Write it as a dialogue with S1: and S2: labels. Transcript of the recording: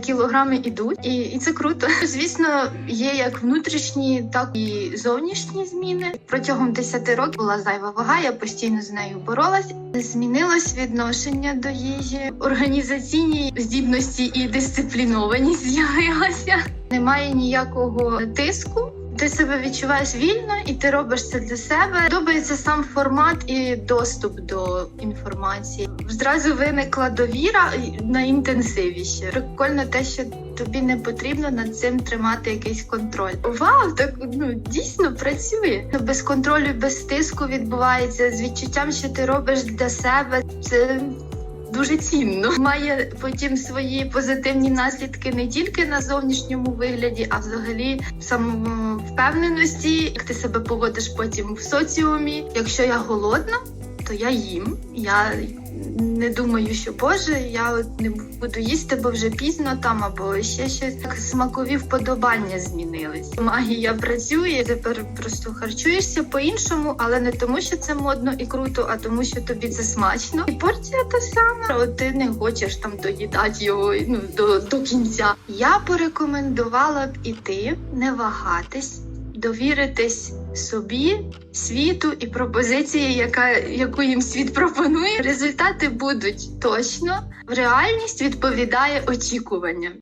S1: Кілограми ідуть, і, і це круто. Звісно, є як внутрішні, так і зовнішні зміни. Протягом 10 років була зайва вага, я постійно з нею боролась. Змінилось відношення до їжі, організаційні здібності і дисциплінованість з'явилася. Немає ніякого тиску. Ти себе відчуваєш вільно, і ти робиш це для себе. Подобається сам формат і доступ до інформації. Зразу виникла довіра на інтенсивіше. Прикольно те, що тобі не потрібно над цим тримати якийсь контроль. Вау, так ну дійсно працює. Без контролю, без тиску відбувається з відчуттям, що ти робиш для себе. Це дуже цінно. Має потім свої позитивні наслідки не тільки на зовнішньому вигляді, а взагалі самовпевненості, як ти себе поводиш потім в соціумі. Якщо я голодна, то я їм. Я не думаю, що Боже, я не буду їсти, бо вже пізно там, або ще щось. Так смакові вподобання змінились. Магія працює. Тепер просто харчуєшся по-іншому, але не тому, що це модно і круто, а тому, що тобі це смачно. І порція та сама. От ти не хочеш там доїдати його ну до, до кінця. Я порекомендувала б іти, не вагатись. Довіритись собі, світу і пропозиції, яка яку їм світ пропонує. Результати будуть точно. Реальність відповідає очікуванням.